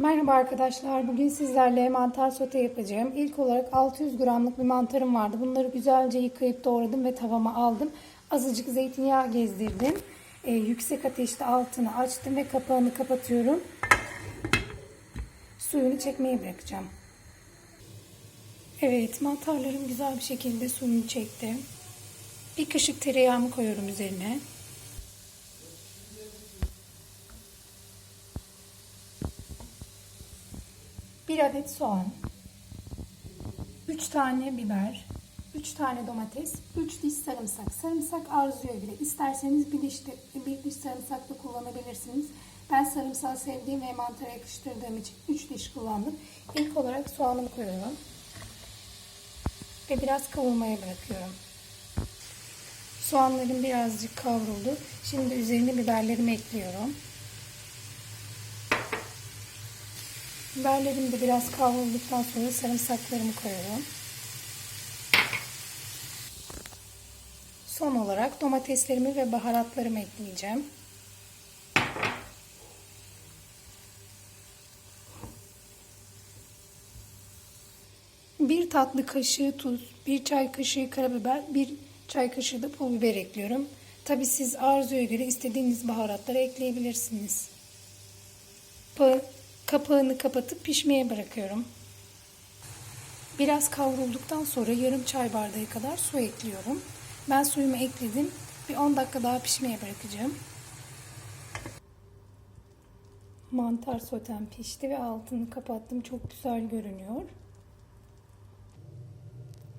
Merhaba arkadaşlar. Bugün sizlerle mantar sote yapacağım. İlk olarak 600 gramlık bir mantarım vardı. Bunları güzelce yıkayıp doğradım ve tavama aldım. Azıcık zeytinyağı gezdirdim. Ee, yüksek ateşte altını açtım ve kapağını kapatıyorum. Suyunu çekmeye bırakacağım. Evet, mantarlarım güzel bir şekilde suyunu çekti. Bir kaşık tereyağımı koyuyorum üzerine. Bir adet soğan, 3 tane biber, 3 tane domates, 3 diş sarımsak. Sarımsak arzuya göre. İsterseniz bir diş, de, bir diş sarımsak da kullanabilirsiniz. Ben sarımsağı sevdiğim ve mantara yakıştırdığım için 3 diş kullandım. İlk olarak soğanımı koyuyorum. Ve biraz kavurmaya bırakıyorum. Soğanlarım birazcık kavruldu. Şimdi üzerine biberlerimi ekliyorum. Biberlerim de biraz kavrulduktan sonra sarımsaklarımı koyuyorum. Son olarak domateslerimi ve baharatlarımı ekleyeceğim. Bir tatlı kaşığı tuz, bir çay kaşığı karabiber, bir çay kaşığı da pul biber ekliyorum. Tabi siz arzuya göre istediğiniz baharatları ekleyebilirsiniz. Kapağını kapatıp pişmeye bırakıyorum. Biraz kavrulduktan sonra yarım çay bardağı kadar su ekliyorum. Ben suyumu ekledim. Bir 10 dakika daha pişmeye bırakacağım. Mantar sotem pişti ve altını kapattım. Çok güzel görünüyor.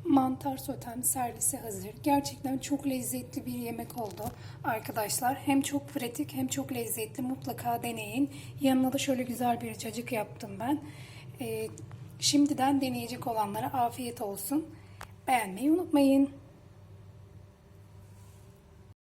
Mantar sotem servise hazır. Gerçekten çok lezzetli bir yemek oldu arkadaşlar. Hem çok pratik hem çok lezzetli. Mutlaka deneyin. Yanına da şöyle güzel bir cacık yaptım ben. Ee, şimdiden deneyecek olanlara afiyet olsun. Beğenmeyi unutmayın.